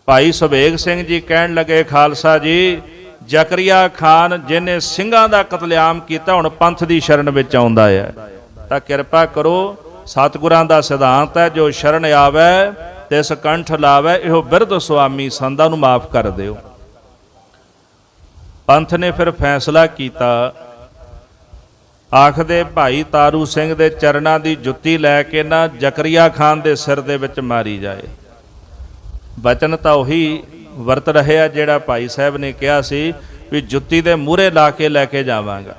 ਭਾਈ ਸੁਬੇਗ ਸਿੰਘ ਜੀ ਕਹਿਣ ਲੱਗੇ, ਖਾਲਸਾ ਜੀ, ਜ਼ਕਰੀਆ ਖਾਨ ਜਿਹਨੇ ਸਿੰਘਾਂ ਦਾ ਕਤਲੇਆਮ ਕੀਤਾ, ਹੁਣ ਪੰਥ ਦੀ ਸ਼ਰਨ ਵਿੱਚ ਆਉਂਦਾ ਹੈ। ਤਾਂ ਕਿਰਪਾ ਕਰੋ, ਸਤਿਗੁਰਾਂ ਦਾ ਸਿਧਾਂਤ ਹੈ, ਜੋ ਸ਼ਰਨ ਆਵੇ ਤੇ ਸਕੰਠ ਲਾਵੇ, ਇਹੋ ਬਿਰਧ ਸੁਆਮੀ ਸੰਦਾਂ ਨੂੰ ਮਾਫ ਕਰ ਦਿਓ। ਪੰਥ ਨੇ ਫਿਰ ਫੈਸਲਾ ਕੀਤਾ, ਆਖਦੇ, ਭਾਈ ਤਾਰੂ ਸਿੰਘ ਦੇ ਚਰਨਾਂ ਦੀ ਜੁੱਤੀ ਲੈ ਕੇ ਨਾ ਜ਼ਕਰੀਆ ਖਾਨ ਦੇ ਸਿਰ ਦੇ ਵਿੱਚ ਮਾਰੀ ਜਾਏ। ਬਚਨ ਤਾਂ ਉਹੀ ਵਰਤ ਰਿਹਾ ਜਿਹੜਾ ਭਾਈ ਸਾਹਿਬ ਨੇ ਕਿਹਾ ਸੀ ਵੀ ਜੁੱਤੀ ਦੇ ਮੂਹਰੇ ਲਾ ਕੇ ਲੈ ਕੇ ਜਾਵਾਂਗਾ।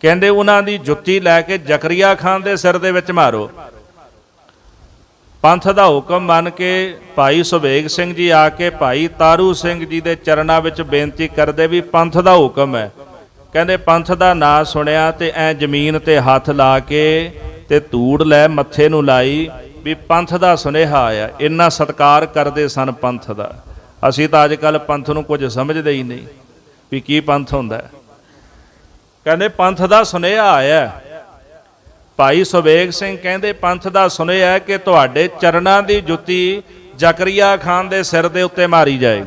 ਕਹਿੰਦੇ ਉਹਨਾਂ ਦੀ ਜੁੱਤੀ ਲੈ ਕੇ ਜ਼ਕਰੀਆ ਖਾਨ ਦੇ ਸਿਰ ਦੇ ਵਿੱਚ ਮਾਰੋ। ਪੰਥ ਦਾ ਹੁਕਮ ਮੰਨ ਕੇ ਭਾਈ ਸੁਬੇਗ ਸਿੰਘ ਜੀ ਆ ਕੇ ਭਾਈ ਤਾਰੂ ਸਿੰਘ ਜੀ ਦੇ ਚਰਨਾਂ ਵਿੱਚ ਬੇਨਤੀ ਕਰਦੇ ਵੀ ਪੰਥ ਦਾ ਹੁਕਮ ਹੈ। ਕਹਿੰਦੇ ਪੰਥ ਦਾ ਨਾਂ ਸੁਣਿਆ ਤੇ ਐ ਜ਼ਮੀਨ ਤੇ ਹੱਥ ਲਾ ਕੇ ਤੇ ਧੂੜ ਲੈ ਮੱਥੇ ਨੂੰ ਲਾਈ ਵੀ ਪੰਥ ਦਾ ਸੁਨੇਹਾ ਆਇਆ, ਇੰਨਾ ਸਤਕਾਰ ਕਰਦੇ ਸਨ ਪੰਥ ਦਾ। ਅਸੀਂ ਤਾਂ ਅੱਜ ਕੱਲ ਪੰਥ ਨੂੰ ਕੁਝ ਸਮਝਦੇ ਹੀ ਨਹੀਂ ਵੀ ਕੀ ਪੰਥ ਹੁੰਦਾ। ਕਹਿੰਦੇ, ਪੰਥ ਦਾ ਸੁਨੇਹਾ ਆਇਆ। ਭਾਈ ਸੁਬੇਗ ਸਿੰਘ ਕਹਿੰਦੇ, ਪੰਥ ਦਾ ਸੁਨੇਹਾ ਕਿ ਤੁਹਾਡੇ ਚਰਨਾਂ ਦੀ ਜੁੱਤੀ ਜ਼ਕਰੀਆ ਖਾਨ ਦੇ ਸਿਰ ਦੇ ਉੱਤੇ ਮਾਰੀ ਜਾਏ।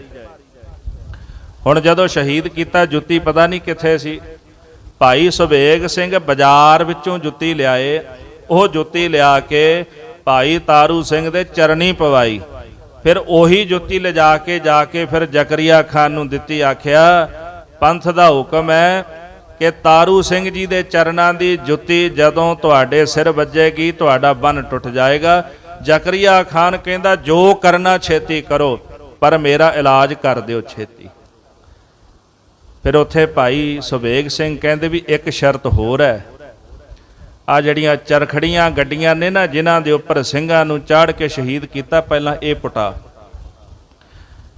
ਹੁਣ ਜਦੋਂ ਸ਼ਹੀਦ ਕੀਤਾ, ਜੁੱਤੀ ਪਤਾ ਨਹੀਂ ਕਿੱਥੇ ਸੀ। ਭਾਈ ਸੁਬੇਗ ਸਿੰਘ ਬਾਜ਼ਾਰ ਵਿੱਚੋਂ ਜੁੱਤੀ ਲਿਆਏ। ਉਹ ਜੁੱਤੀ ਲਿਆ ਕੇ ਭਾਈ ਤਾਰੂ ਸਿੰਘ ਦੇ ਚਰਨੀ ਪਵਾਈ। ਫਿਰ ਉਹੀ ਜੁੱਤੀ ਲਿਜਾ ਕੇ ਜਾ ਕੇ ਫਿਰ ਜ਼ਕਰੀਆ ਖਾਨ ਨੂੰ ਦਿੱਤੀ, ਆਖਿਆ, ਪੰਥ ਦਾ ਹੁਕਮ ਹੈ ਕਿ ਤਾਰੂ ਸਿੰਘ ਜੀ ਦੇ ਚਰਨਾਂ ਦੀ ਜੁੱਤੀ ਜਦੋਂ ਤੁਹਾਡੇ ਸਿਰ ਵੱਜੇਗੀ, ਤੁਹਾਡਾ ਬੰਨ ਟੁੱਟ ਜਾਏਗਾ। ਜ਼ਕਰੀਆ ਖਾਨ ਕਹਿੰਦਾ, ਜੋ ਕਰਨਾ ਛੇਤੀ ਕਰੋ, ਪਰ ਮੇਰਾ ਇਲਾਜ ਕਰ ਦਿਓ ਛੇਤੀ। ਫਿਰ ਉੱਥੇ ਭਾਈ ਸੁਬੇਗ ਸਿੰਘ ਕਹਿੰਦੇ ਵੀ ਇੱਕ ਸ਼ਰਤ ਹੋਰ ਹੈ ਆ ਜਿਹੜੀਆਂ ਚਰਖੜੀਆਂ ਗੱਡੀਆਂ ਨੇ ਨਾ, ਜਿਨ੍ਹਾਂ ਦੇ ਉੱਪਰ ਸਿੰਘਾਂ ਨੂੰ ਚਾੜ ਕੇ ਸ਼ਹੀਦ ਕੀਤਾ, ਪਹਿਲਾਂ ਇਹ ਪੁਟਾ।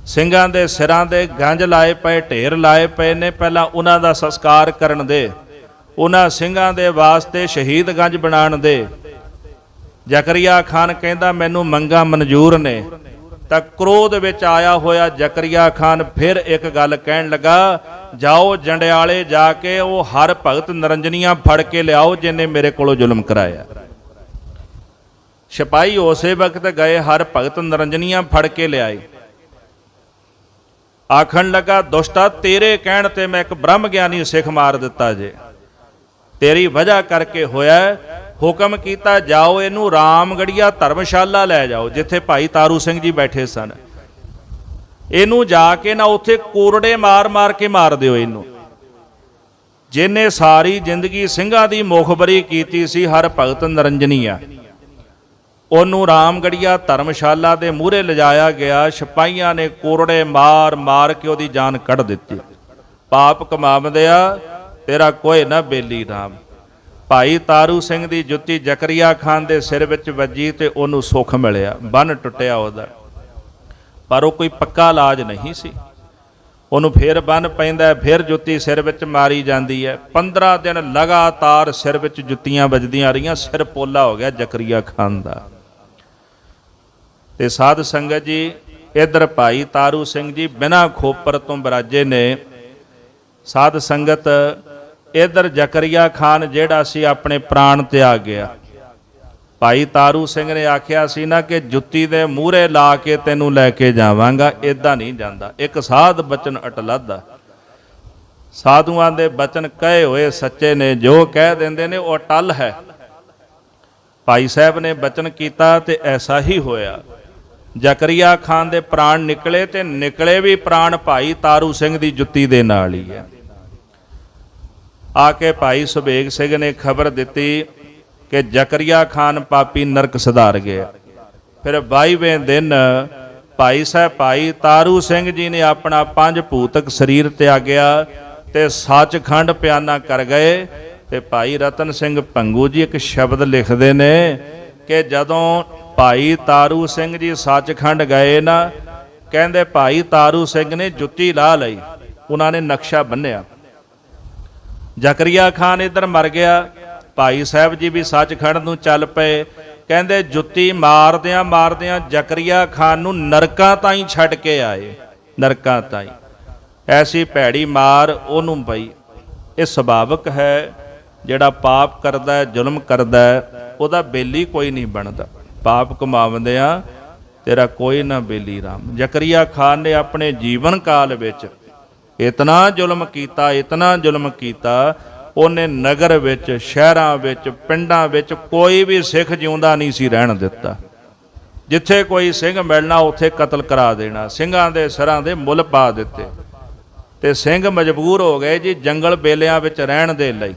ਸਿੰਘਾਂ ਦੇ ਸਿਰਾਂ ਦੇ ਗੰਜ ਲਾਏ ਪਏ, ਢੇਰ ਲਾਏ ਪਏ ਨੇ, ਪਹਿਲਾਂ ਉਹਨਾਂ ਦਾ ਸੰਸਕਾਰ ਕਰਨ ਦੇ। ਉਹਨਾਂ ਸਿੰਘਾਂ ਦੇ ਵਾਸਤੇ ਸ਼ਹੀਦ ਗੰਜ ਬਣਾਉਣ ਦੇ। ਜ਼ਕਰੀਆ ਖਾਨ ਕਹਿੰਦਾ, ਮੈਨੂੰ ਮੰਗਾ ਮਨਜ਼ੂਰ ਨੇ। ਤਾਂ ਕ੍ਰੋਧ ਵਿੱਚ ਆਇਆ ਹੋਇਆ ਜ਼ਕਰੀਆ ਖਾਨ ਫਿਰ ਇੱਕ ਗੱਲ ਕਹਿਣ ਲੱਗਾ, ਜਾਓ ਜੰਡਿਆਲੇ ਜਾ ਕੇ ਉਹ ਹਰ ਭਗਤ ਨਰੰਜਨੀਆਂ ਫੜ ਕੇ ਲਿਆਓ ਜਿਨੇ ਮੇਰੇ ਕੋਲੋਂ ਜ਼ੁਲਮ ਕਰਾਇਆ। ਸਿਪਾਹੀ ਉਸੇ ਵਕਤ ਗਏ, ਹਰ ਭਗਤ ਨਰੰਜਨੀਆਂ ਫੜ ਕੇ ਲਿਆਏ। ਆਖਣ ਲੱਗਾ, ਦੁਸ਼ਟਾ, ਤੇਰੇ ਕਹਿਣ ਤੇ ਮੈਂ ਇੱਕ ਬ੍ਰਹਮ ਗਿਆਨੀ ਸਿੱਖ ਮਾਰ ਦਿੱਤਾ ਜੇ। ਤੇਰੀ ਵਜ੍ਹਾ ਕਰਕੇ ਹੋਇਆ ਹੁਕਮ ਕੀਤਾ, ਜਾਓ ਇਹਨੂੰ ਰਾਮਗੜੀਆ ਧਰਮਸ਼ਾਲਾ ਲੈ ਜਾਓ, ਜਿੱਥੇ ਭਾਈ ਤਾਰੂ ਸਿੰਘ ਜੀ ਬੈਠੇ ਸਨ। ਇਹਨੂੰ ਜਾ ਕੇ ਨਾ ਉੱਥੇ ਕੋਰੜੇ ਮਾਰ-ਮਾਰ ਕੇ ਮਾਰ ਦਿਓ ਇਹਨੂੰ। ਜਿਨੇ ਸਾਰੀ ਜ਼ਿੰਦਗੀ ਸਿੰਘਾਂ ਦੀ ਮੁਖਬਰੀ ਕੀਤੀ ਸੀ, ਹਰ ਭਗਤ ਨਰੰਜਨੀਆ ਉਹਨੂੰ ਰਾਮਗੜੀਆ ਧਰਮਸ਼ਾਲਾ ਦੇ ਮੂਹਰੇ ਲਿਜਾਇਆ ਗਿਆ, ਸਿਪਾਹੀਆਂ ਨੇ ਕੋਰੜੇ ਮਾਰ-ਮਾਰ ਕੇ ਉਹਦੀ ਜਾਨ ਕੱਢ ਦਿੱਤੀ। ਪਾਪ ਕਮਾਵੰਦਿਆ ਤੇਰਾ ਕੋਈ ਨਾ ਬੇਲੀ ਰਾਮ ਭਾਈ ਤਾਰੂ ਸਿੰਘ ਦੀ ਜੁੱਤੀ ਜ਼ਕਰੀਆ ਖਾਨ ਦੇ ਸਿਰ ਵਿੱਚ ਵੱਜੀ ਤੇ ਉਹਨੂੰ ਸੁੱਖ ਮਿਲਿਆ ਬੰਨ ਟੁੱਟਿਆ ਉਹਦਾ। ਪਰ ਉਹ ਕੋਈ ਪੱਕਾ ਇਲਾਜ ਨਹੀਂ ਸੀ। ਉਹਨੂੰ ਫੇਰ ਬੰਨ ਪੈਂਦਾ ਹੈ, ਫਿਰ ਜੁੱਤੀ ਸਿਰ ਵਿੱਚ ਮਾਰੀ ਜਾਂਦੀ ਹੈ। 15 ਦਿਨ ਲਗਾਤਾਰ ਸਿਰ ਵਿੱਚ ਜੁੱਤੀਆਂ ਵੱਜਦੀਆਂ ਰਹੀਆਂ ਸਿਰ ਪੋਲਾ ਹੋ ਗਿਆ ਜ਼ਕਰੀਆ ਖਾਨ ਦਾ। ਤੇ ਸਾਧ ਸੰਗਤ ਜੀ ਇਧਰ ਭਾਈ ਤਾਰੂ ਸਿੰਘ ਜੀ ਬਿਨਾਂ ਖੋਪਰ ਤੋਂ ਬਰਾਜੇ ਨੇ। ਸਾਧ ਸੰਗਤ ਇਧਰ ਜ਼ਕਰੀਆ ਖਾਨ ਜਿਹੜਾ ਸੀ ਆਪਣੇ ਪ੍ਰਾਣ 'ਤੇ ਆ ਗਿਆ। ਭਾਈ ਤਾਰੂ ਸਿੰਘ ਨੇ ਆਖਿਆ ਸੀ ਨਾ ਕਿ ਜੁੱਤੀ ਦੇ ਮੂਹਰੇ ਲਾ ਕੇ ਤੈਨੂੰ ਲੈ ਕੇ ਜਾਵਾਂਗਾ ਇਦਾਂ ਨਹੀਂ ਜਾਂਦਾ। ਇੱਕ ਸਾਧ ਬਚਨ ਅਟਲੱਦਾ ਸਾਧੂਆਂ ਦੇ ਬਚਨ ਕਹੇ ਹੋਏ ਸੱਚੇ ਨੇ, ਜੋ ਕਹਿ ਦਿੰਦੇ ਨੇ ਉਹ ਅਟਲ ਹੈ। ਭਾਈ ਸਾਹਿਬ ਨੇ ਬਚਨ ਕੀਤਾ ਤੇ ਐਸਾ ਹੀ ਹੋਇਆ। ਜ਼ਕਰੀਆ ਖਾਨ ਦੇ ਪ੍ਰਾਣ ਨਿਕਲੇ ਤੇ ਨਿਕਲੇ ਵੀ ਪ੍ਰਾਣ ਭਾਈ ਤਾਰੂ ਸਿੰਘ ਦੀ ਜੁੱਤੀ ਦੇ ਨਾਲ ਹੀ ਹੈ ਆ ਕੇ ਭਾਈ ਸੁਬੇਗ ਸਿੰਘ ਨੇ ਖਬਰ ਦਿੱਤੀ ਕਿ ਜ਼ਕਰੀਆ ਖਾਨ ਪਾਪੀ ਨਰਕ ਸੁਧਾਰ ਗਿਆ। ਫਿਰ 22ਵੇਂ ਦਿਨ ਭਾਈ ਸਾਹਿਬ, ਭਾਈ ਤਾਰੂ ਸਿੰਘ ਜੀ ਨੇ ਆਪਣਾ ਪੰਜ ਭੂਤਕ ਸਰੀਰ ਤਿਆਗਿਆ ਤੇ ਸੱਚਖੰਡ ਪਿਆਨਾ ਕਰ ਗਏ ਤੇ ਭਾਈ ਰਤਨ ਸਿੰਘ ਪੰਗੂ ਜੀ ਇੱਕ ਸ਼ਬਦ ਲਿਖਦੇ ਨੇ ਕਿ ਜਦੋਂ ਭਾਈ ਤਾਰੂ ਸਿੰਘ ਜੀ ਸੱਚਖੰਡ ਗਏ ਨਾ, ਕਹਿੰਦੇ ਭਾਈ ਤਾਰੂ ਸਿੰਘ ਨੇ ਜੁੱਤੀ ਲਾ ਲਈ, ਉਹਨਾਂ ਨੇ ਨਕਸ਼ਾ ਬੰਨਿਆ ਜ਼ਕਰੀਆ ਖਾਨ ਇੱਧਰ ਮਰ ਗਿਆ। ਭਾਈ ਸਾਹਿਬ ਜੀ ਵੀ ਸੱਚਖੰਡ ਨੂੰ ਚੱਲ ਪਏ। ਕਹਿੰਦੇ ਜੁੱਤੀ ਮਾਰਦਿਆਂ ਮਾਰਦਿਆਂ ਜ਼ਕਰੀਆ ਖਾਨ ਨੂੰ ਨਰਕਾਂ ਤਾਈਂ ਛੱਡ ਕੇ ਆਏ। ਨਰਕਾਂ ਤਾਈਂ। ਐਸੀ ਭੈੜੀ ਮਾਰ ਉਹਨੂੰ ਪਈ ਇਹ ਸੁਭਾਵਕ ਹੈ, ਜਿਹੜਾ ਪਾਪ ਕਰਦਾ ਹੈ ਜ਼ੁਲਮ ਕਰਦਾ ਹੈ ਉਹਦਾ ਬੇਲੀ ਕੋਈ ਨਹੀਂ ਬਣਦਾ। ਪਾਪ ਕਮਾਉਂਦਿਆਂ ਤੇਰਾ ਕੋਈ ਨਾ ਬੇਲੀ ਰਾਮ। ਜ਼ਕਰੀਆ ਖਾਨ ਨੇ ਆਪਣੇ ਜੀਵਨ ਕਾਲ ਵਿੱਚ ਇਤਨਾ ਜ਼ੁਲਮ ਕੀਤਾ, ਇਤਨਾ ਜ਼ੁਲਮ ਕੀਤਾ, ਉਹਨੇ ਨਗਰ ਵਿੱਚ, ਸ਼ਹਿਰਾਂ ਵਿੱਚ, ਪਿੰਡਾਂ ਵਿੱਚ ਕੋਈ ਵੀ ਸਿੱਖ ਜਿਉਂਦਾ ਨਹੀਂ ਸੀ ਰਹਿਣ ਦਿੱਤਾ। ਜਿੱਥੇ ਕੋਈ ਸਿੰਘ ਮਿਲਣਾ, ਉੱਥੇ ਕਤਲ ਕਰਾ ਦੇਣਾ। ਸਿੰਘਾਂ ਦੇ ਸਿਰਾਂ ਦੇ ਮੁੱਲ ਪਾ ਦਿੱਤੇ। ਤੇ ਸਿੰਘ ਮਜਬੂਰ ਹੋ ਗਏ ਜੀ ਜੰਗਲ ਬੇਲਿਆਂ ਵਿੱਚ ਰਹਿਣ ਦੇ ਲਈ।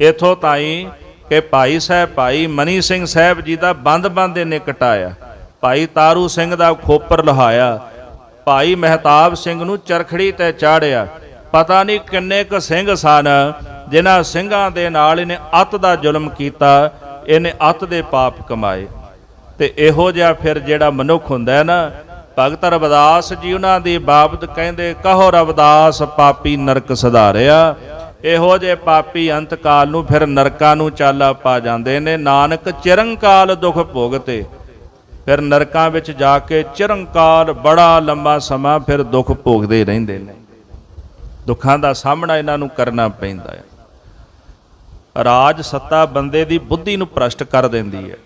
ਇਥੋਂ ਤਾਈ ਕਿ ਭਾਈ ਸਾਹਿਬ, ਭਾਈ ਮਨੀ ਸਿੰਘ ਸਾਹਿਬ ਜੀ ਦਾ ਬੰਦ-ਬੰਦ ਇਹਨੇ ਕਟਾਇਆ। ਭਾਈ ਤਾਰੂ ਸਿੰਘ ਦਾ ਖੋਪਰ ਲਹਾਇਆ। ਭਾਈ ਮਹਿਤਾਬ ਸਿੰਘ ਨੂੰ ਚਰਖੜੀ ਤੇ ਚਾੜਿਆ। ਪਤਾ ਨਹੀਂ ਕਿੰਨੇ ਕੁ ਸਿੰਘ ਸਨ, ਜਿਨ੍ਹਾਂ ਸਿੰਘਾਂ ਦੇ ਨਾਲ ਇਹਨੇ ਅੱਤ ਦਾ ਜ਼ੁਲਮ ਕੀਤਾ, ਇਹਨੇ ਅੱਤ ਦੇ ਪਾਪ ਕਮਾਏ। ਤੇ ਇਹੋ ਜਿਹਾ ਫਿਰ ਜਿਹੜਾ ਮਨੁੱਖ ਹੁੰਦਾ ਹੈ ਨਾ, ਭਗਤ ਰਵਿਦਾਸ ਜੀ ਉਹਨਾਂ ਦੀ ਬਾਬਤ ਕਹਿੰਦੇ, ਕਹੋ ਰਵਿਦਾਸ, ਪਾਪੀ ਨਰਕ ਸਧਾਰਿਆ। ਇਹੋ ਜੇ ਪਾਪੀ ਅੰਤ ਕਾਲ ਨੂੰ ਫਿਰ ਨਰਕਾਂ ਨੂੰ ਚਾਲਾ ਪਾ ਜਾਂਦੇ ਨੇ। ਨਾਨਕ ਚਿਰੰਕਾਲ ਦੁਖ ਭੋਗਤੇ। ਫਿਰ ਨਰਕਾਂ ਵਿੱਚ ਜਾ ਕੇ ਚਿਰੰਕਾਲ ਬੜਾ ਲੰਮਾ ਸਮਾਂ ਫਿਰ ਦੁੱਖ ਭੋਗਦੇ ਰਹਿੰਦੇ ਨੇ। ਦੁੱਖਾਂ ਦਾ ਸਾਹਮਣਾ ਇਹਨਾਂ ਨੂੰ ਕਰਨਾ ਪੈਂਦਾ ਹੈ। ਰਾਜ ਸੱਤਾ ਬੰਦੇ ਦੀ ਬੁੱਧੀ ਨੂੰ ਭ੍ਰਸ਼ਟ ਕਰ ਦਿੰਦੀ ਹੈ।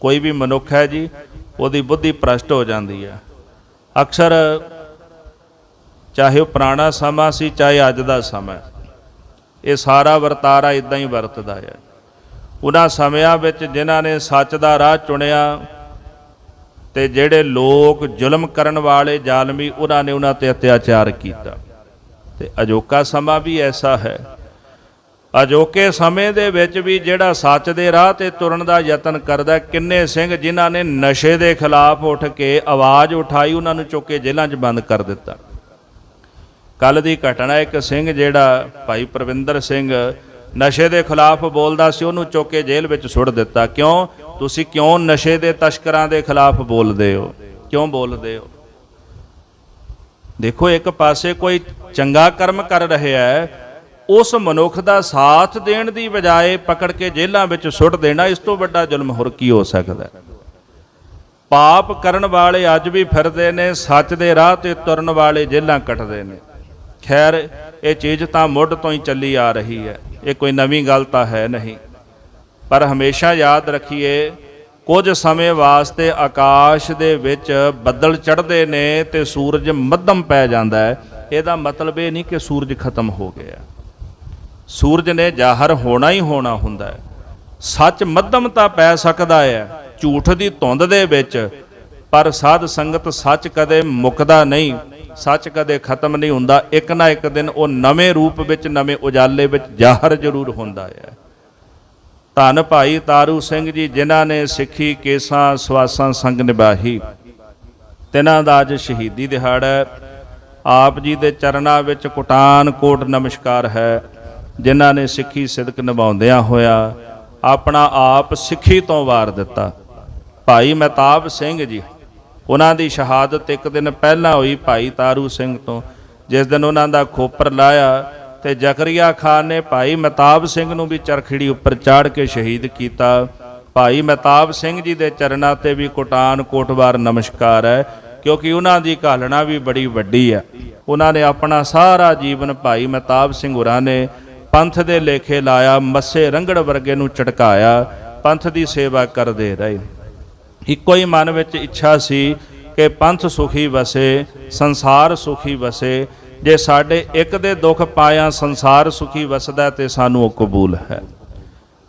ਕੋਈ ਵੀ ਮਨੁੱਖ ਹੈ ਜੀ, ਉਹਦੀ ਬੁੱਧੀ ਭ੍ਰਸ਼ਟ ਹੋ ਜਾਂਦੀ ਹੈ। ਅਕਸਰ ਚਾਹੇ ਉਹ ਪੁਰਾਣਾ ਸਮਾਂ ਸੀ, ਚਾਹੇ ਅੱਜ ਦਾ ਸਮਾਂ ਇਹ ਸਾਰਾ ਵਰਤਾਰਾ ਇਦਾਂ ਹੀ ਵਰਤਦਾ ਹੈ। ਉਹਨਾਂ ਸਮਿਆਂ ਵਿੱਚ ਜਿਨ੍ਹਾਂ ਨੇ ਸੱਚ ਦਾ ਰਾਹ ਚੁਣਿਆ ਤੇ ਜਿਹੜੇ ਲੋਕ ਜ਼ੁਲਮ ਕਰਨ ਵਾਲੇ ਜ਼ਾਲਮੀ, ਉਹਨਾਂ ਨੇ ਉਹਨਾਂ ਤੇ ਅਤਿਆਚਾਰ ਕੀਤਾ। ਤੇ ਅਜੋਕਾ ਸਮਾਂ ਵੀ ਐਸਾ ਹੈ। ਅਜੋਕੇ ਸਮੇਂ ਦੇ ਵਿੱਚ ਵੀ ਜਿਹੜਾ ਸੱਚ ਦੇ ਰਾਹ ਤੇ ਤੁਰਨ ਦਾ ਯਤਨ ਕਰਦਾ ਕਿੰਨੇ ਸਿੰਘ ਜਿਨ੍ਹਾਂ ਨੇ ਨਸ਼ੇ ਦੇ ਖਿਲਾਫ ਉੱਠ ਕੇ ਆਵਾਜ਼ ਉਠਾਈ, ਉਹਨਾਂ ਨੂੰ ਚੁੱਕ ਕੇ ਜੇਲ੍ਹਾਂ 'ਚ ਬੰਦ ਕਰ ਦਿੱਤਾ। ਕੱਲ ਦੀ ਘਟਨਾ, ਇੱਕ ਸਿੰਘ ਜਿਹੜਾ ਭਾਈ ਪ੍ਰਵਿੰਦਰ ਸਿੰਘ ਨਸ਼ੇ ਦੇ ਖਿਲਾਫ ਬੋਲਦਾ ਸੀ, ਉਹਨੂੰ ਚੁੱਕ ਕੇ ਜੇਲ੍ਹ ਵਿੱਚ ਸੁੱਟ ਦਿੱਤਾ। ਕਿਉਂ? ਤੁਸੀਂ ਕਿਉਂ ਨਸ਼ੇ ਦੇ ਤਸਕਰਾਂ ਦੇ ਖਿਲਾਫ ਬੋਲਦੇ ਹੋ? ਕਿਉਂ ਬੋਲਦੇ ਹੋ? ਦੇਖੋ, ਇੱਕ ਪਾਸੇ ਕੋਈ ਚੰਗਾ ਕਰਮ ਕਰ ਰਿਹਾ ਹੈ, ਉਸ ਮਨੁੱਖ ਦਾ ਸਾਥ ਦੇਣ ਦੀ ਬਜਾਏ ਪਕੜ ਕੇ ਜੇਲ੍ਹਾਂ ਵਿੱਚ ਸੁੱਟ ਦੇਣਾ, ਇਸ ਤੋਂ ਵੱਡਾ ਜ਼ੁਲਮ ਹੋਰ ਕੀ ਹੋ ਸਕਦਾ ਪਾਪ ਕਰਨ ਵਾਲੇ ਅੱਜ ਵੀ ਫਿਰਦੇ ਨੇ, ਸੱਚ ਦੇ ਰਾਹ ਤੇ ਤੁਰਨ ਵਾਲੇ ਜੇਲ੍ਹਾਂ ਕੱਟਦੇ ਨੇ। ਖੈਰ, ਇਹ ਚੀਜ਼ ਤਾਂ ਮੁੱਢ ਤੋਂ ਹੀ ਚੱਲੀ ਆ ਰਹੀ ਹੈ। ਇਹ ਕੋਈ ਨਵੀਂ ਗੱਲ ਤਾਂ ਹੈ ਨਹੀਂ। ਪਰ ਹਮੇਸ਼ਾ ਯਾਦ ਰੱਖੀਏ, ਕੁਝ ਸਮੇਂ ਵਾਸਤੇ ਆਕਾਸ਼ ਦੇ ਵਿੱਚ ਬੱਦਲ ਚੜ੍ਹਦੇ ਨੇ ਤੇ ਸੂਰਜ ਮੱਧਮ ਪੈ ਜਾਂਦਾ ਹੈ। ਇਹਦਾ ਮਤਲਬ ਇਹ ਨਹੀਂ ਕਿ ਸੂਰਜ ਖਤਮ ਹੋ ਗਿਆ। ਸੂਰਜ ਨੇ ਜ਼ਾਹਰ ਹੋਣਾ ਹੀ ਹੋਣਾ ਹੁੰਦਾ ਹੈ। ਸੱਚ ਮੱਧਮ ਤਾਂ ਪੈ ਸਕਦਾ ਹੈ, ਝੂਠ ਦੀ ਧੁੰਦ ਦੇ ਵਿੱਚ, ਪਰ ਸਾਧ ਸੰਗਤ ਸੱਚ ਕਦੇ ਮੁੱਕਦਾ ਨਹੀਂ। ਸੱਚ ਕਦੇ ਖਤਮ ਨਹੀਂ ਹੁੰਦਾ। ਇੱਕ ਨਾ ਇੱਕ ਦਿਨ ਉਹ ਨਵੇਂ ਰੂਪ ਵਿੱਚ, ਨਵੇਂ ਉਜਾਲੇ ਵਿੱਚ ਜ਼ਾਹਰ ਜ਼ਰੂਰ ਹੁੰਦਾ ਹੈ। ਧੰਨ ਭਾਈ ਤਾਰੂ ਸਿੰਘ ਜੀ, ਜਿਨ੍ਹਾਂ ਨੇ ਸਿੱਖੀ ਕੇਸਾਂ ਸਵਾਸਾਂ ਸੰਗ ਨਿਭਾਹੀ। ਤਿਨਾਂ ਦਾ ਅੱਜ ਸ਼ਹੀਦੀ ਦਿਹਾੜਾ ਹੈ। ਆਪ ਜੀ ਦੇ ਚਰਨਾਂ ਵਿੱਚ ਕੋਟਾਨ ਕੋਟ ਨਮਸਕਾਰ ਹੈ। ਜਿਨ੍ਹਾਂ ਨੇ ਸਿੱਖੀ ਸਿਦਕ ਨਿਭਾਉਂਦਿਆਂ ਹੋਇਆ ਆਪਣਾ ਆਪ ਸਿੱਖੀ ਤੋਂ ਵਾਰ ਦਿੱਤਾ। ਭਾਈ ਮਹਿਤਾਬ ਸਿੰਘ ਜੀ, ਉਹਨਾਂ ਦੀ ਸ਼ਹਾਦਤ ਇੱਕ ਦਿਨ ਪਹਿਲਾਂ ਹੋਈ ਭਾਈ ਤਾਰੂ ਸਿੰਘ ਤੋਂ, ਜਿਸ ਦਿਨ ਉਹਨਾਂ ਦਾ ਖੋਪਰ ਲਾਇਆ। ਤੇ ਜ਼ਕਰੀਆ ਖਾਨ ਨੇ ਭਾਈ ਮਹਿਤਾਬ ਸਿੰਘ ਨੂੰ ਵੀ ਚਰਖੜੀ ਉੱਪਰ ਚਾੜ ਕੇ ਸ਼ਹੀਦ ਕੀਤਾ। ਭਾਈ ਮਹਿਤਾਬ ਸਿੰਘ ਜੀ ਦੇ ਚਰਨਾਂ ਤੇ ਵੀ ਕੋਟਾਨ ਕੋਟਵਾਰ ਨਮਸਕਾਰ ਹੈ, ਕਿਉਂਕਿ ਉਹਨਾਂ ਦੀ ਘਾਲਣਾ ਵੀ ਬੜੀ ਵੱਡੀ ਹੈ। ਉਹਨਾਂ ਨੇ ਆਪਣਾ ਸਾਰਾ ਜੀਵਨ ਭਾਈ ਮਹਿਤਾਬ ਸਿੰਘ ਹੋਰਾਂ ਨੇ ਪੰਥ ਦੇ ਲੇਖੇ ਲਾਇਆ, ਮੱਸੇ ਰੰਗੜ ਵਰਗੇ ਨੂੰ ਝਟਕਾਇਆ, ਪੰਥ ਦੀ ਸੇਵਾ ਕਰਦੇ ਰਹੇ। ਇੱਕੋ ਹੀ ਮਨ ਵਿੱਚ ਇੱਛਾ ਸੀ ਕਿ ਪੰਥ ਸੁਖੀ ਵਸੇ, ਸੰਸਾਰ ਸੁਖੀ ਵਸੇ ਜੇ ਸਾਡੇ ਇੱਕ ਦੇ ਦੁੱਖ ਪਾਇਆ ਸੰਸਾਰ ਸੁਖੀ ਵਸਦਾ ਤੇ ਸਾਨੂੰ ਉਹ ਕਬੂਲ ਹੈ।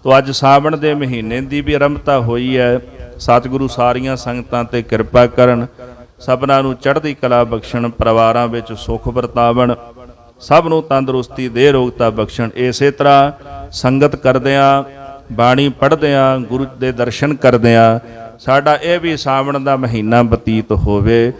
ਤੋ ਅੱਜ ਸਾਵਣ ਦੇ ਮਹੀਨੇ ਦੀ ਵੀ ਆਰੰਭਤਾ ਹੋਈ ਹੈ। ਸਤਿਗੁਰੂ ਸਾਰੀਆਂ ਸੰਗਤਾਂ ਤੇ ਕਿਰਪਾ ਕਰਨ। ਸਭਨਾਂ ਨੂੰ ਚੜ੍ਹਦੀ ਕਲਾ ਬਖਸ਼ਣ, ਪਰਿਵਾਰਾਂ ਵਿੱਚ ਸੁਖ ਵਰਤਾਵਣ। ਸਭ ਨੂੰ ਤੰਦਰੁਸਤੀ ਦੇ ਰੋਗਤਾ ਬਖਸ਼ਣ। ਇਸੇ ਤਰ੍ਹਾਂ ਸੰਗਤ ਕਰਦਿਆਂ, ਬਾਣੀ ਪੜ੍ਹਦਿਆਂ, ਗੁਰੂ ਦੇ ਦਰਸ਼ਨ ਕਰਦਿਆਂ, ਸਾਡਾ ਇਹ ਵੀ ਸਾਵਣ ਦਾ ਮਹੀਨਾ ਬਤੀਤ ਹੋਵੇ।